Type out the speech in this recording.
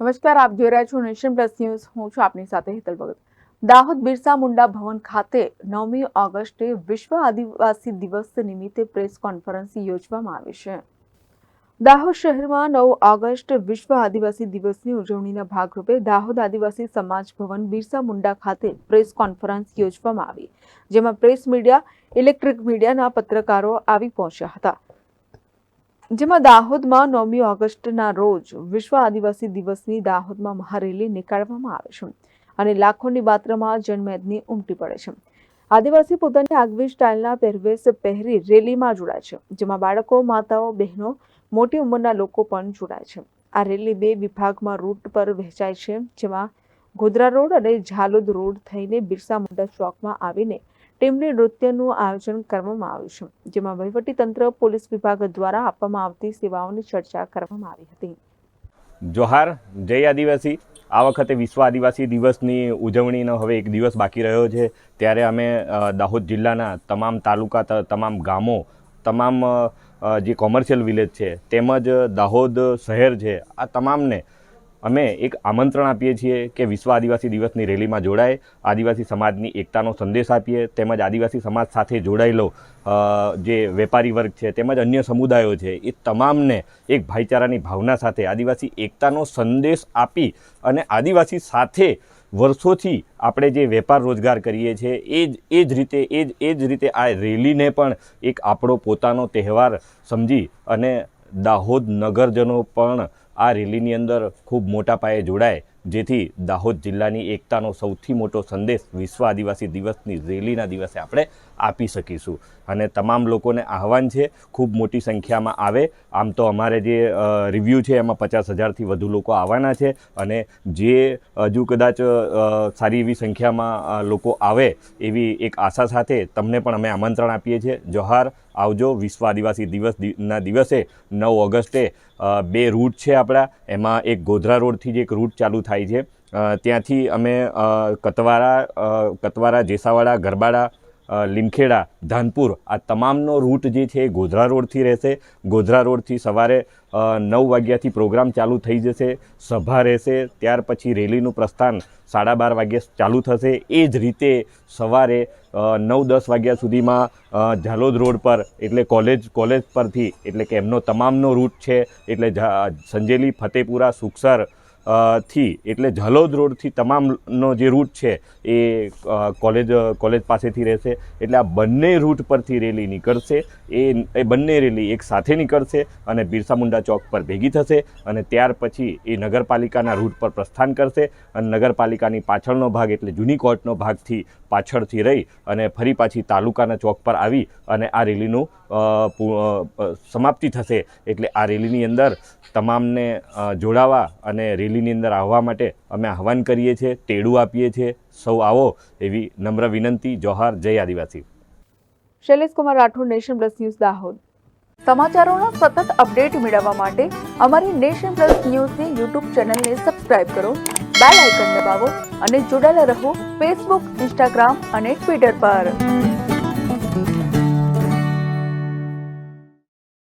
નમસ્કાર, આપ જોઈ રહ્યા છો નેશન પ્લસ ન્યૂઝ. હું છું આપની સાથે હેતલ ભગત. દાહોદ બિરસા મુંડા ભવન ખાતે નવમી ઓગસ્ટે વિશ્વ આદિવાસી દિવસ નિમિત્તે પ્રેસ કોન્ફરન્સ યોજવામાં આવી છે. દાહોદ શહેરમાં નવ ઓગસ્ટ વિશ્વ આદિવાસી દિવસની ઉજવણીના ભાગરૂપે દાહોદ આદિવાસી સમાજ ભવન બિરસા મુંડા ખાતે પ્રેસ કોન્ફરન્સ યોજવામાં આવી, જેમાં પ્રેસ મીડિયા, ઇલેક્ટ્રિક મીડિયાના પત્રકારો આવી પહોંચ્યા હતા. જેમાં દાહોદમાં નવમી ઓગસ્ટના રોજ વિશ્વ આદિવાસી દિવસની દાહોદમાં મહારેલી નીકાળવામાં આવે છે અને લાખોની માત્રામાં જનમેદની ઉમટી પડે છે. આદિવાસી પોતાની આગવી સ્ટાઇલના પહેરવેશ પહેરી રેલીમાં જોડાય છે, જેમાં બાળકો, માતાઓ, બહેનો, મોટી ઉંમરના લોકો પણ જોડાય છે. આ રેલી બે વિભાગમાં રૂટ પર વહેંચાય છે, જેમાં ગોધરા રોડ અને ઝાલોદ રોડ થઈને બિરસા મુંડા ચોકમાં આવીને ટીમની નૃત્યનું આયોજન કરવામાં આવ્યું છે, જેમાં વહીવટીતંત્ર, પોલીસ વિભાગ દ્વારા આપવામાં આવતી સેવાઓની ચર્ચા કરવામાં આવી હતી. જોહાર, જય આદિવાસી. આ વખતે વિશ્વ આદિવાસી દિવસની ઉજવણીનો હવે એક દિવસ બાકી રહ્યો છે. ત્યારે અમે દાહોદ જિલ્લાના તમામ તાલુકા તમામ ગામો, તમામ જે કોમર્શિયલ વિલેજ છે, તેમજ દાહોદ શહેર છે, આ તમામને અમે એક આમંત્રણ આપીએ છીએ કે વિશ્વ આદિવાસી દિવસની રેલીમાં જોડાય, આદિવાસી સમાજની એકતાનો સંદેશ આપીએ, તેમજ આદિવાસી સમાજ સાથે જોડાયેલો જે વેપારી વર્ગ છે, તેમજ અન્ય સમુદાયો છે, એ તમામને એક ભાઈચારાની ભાવના સાથે આદિવાસી એકતાનો સંદેશ આપી અને આદિવાસી સાથે વર્ષોથી આપણે જે વેપાર રોજગાર કરીએ છીએ, એ જ એ જ રીતે, એ જ એ જ રીતે આ રેલીને પણ એક આપણો પોતાનો તહેવાર સમજી અને દાહોદ નગરજનો પણ આ રેલીની અંદર ખૂબ મોટા પાયે જોડાય જેથી દાહોદ જિલ્લાની એકતાનો સૌથી મોટો સંદેશ વિશ્વ આદિવાસી દિવસની રેલીના દિવસે આપણે આપી શકીશું. અને તમામ લોકોને આહવાન છે, ખૂબ મોટી સંખ્યામાં આવે. આમ તો અમારે જે રિવ્યૂ છે, એમાં પચાસ હજારથી વધુ લોકો આવવાના છે. અને જે, હજુ કદાચ સારી એવી સંખ્યામાં લોકો આવે એવી એક આશા સાથે તમને પણ અમે આમંત્રણ આપીએ છીએ. જોહાર, આવજો. વિશ્વ આદિવાસી દિવસના દિવસે નવ ઓગસ્ટે બે રૂટ છે આપણા. એમાં એક ગોધરા રોડથી જ એક રૂટ ચાલુ થાય છે. ત્યાંથી અમે કતવારા કતવારા, જેસાવાડા, ગરબાડા લીમખેડા, ધાનપુર આ તમામનો રૂટ જે છે એ ગોધરા રોડથી રહેશે. ગોધરા રોડથી સવારે નવ વાગ્યાથી પ્રોગ્રામ ચાલુ થઈ જશે. સભા રહેશે. ત્યાર પછી રેલીનું પ્રસ્થાન સાડા બાર વાગ્યે ચાલુ થશે. એ જ રીતે સવારે નવ દસ વાગ્યા સુધીમાં ઝાલોદ રોડ પર એટલે કોલેજ કોલેજ પરથી એટલે કે એમનો તમામનો રૂટ છે. એટલે સંજેલી, ફતેપુરા, સુખસર થી, એટલે ઝાલોદ રોડથી તમામનો જે રૂટ છે એ કોલેજ કોલેજ પાસેથી રહેશે. એટલે આ બંને રૂટ પરથી રેલી નીકળશે. એ એ બંને રેલી એક સાથે નીકળશે અને બિરસા મુંડા ચોક પર ભેગી થશે અને ત્યાર પછી એ નગરપાલિકાના રૂટ પર પ્રસ્થાન કરશે અને નગરપાલિકાની પાછળનો ભાગ એટલે જૂની કોર્ટનો ભાગથી પાછળથી રહી અને ફરી પાછી તાલુકાના ચોક પર આવી અને આ રેલીનું સમાપ્તિ થશે. એટલે આ રેલીની અંદર તમામને જોડાવા અને રેલીની અંદર આવવા માટે અમે આહવાન કરીએ છીએ, ટેડું આપીએ છીએ. સૌ આવો એવી નમ્ર વિનંતી, જોહાર, જય આદિવાસી. Shailesh Kumar Rathod, Nation Plus News Dahod. સમાચારોના સતત અપડેટ મેળવવા માટે અમારી નેશન પ્લસ ન્યૂઝની યુટ્યુબ ચેનલને સબસ્ક્રાઇબ કરો, બેલ આઇકન દબાવો અને જોડાયેલા રહો ફેસબુક, ઇન્સ્ટાગ્રામ અને ટ્વિટર પર.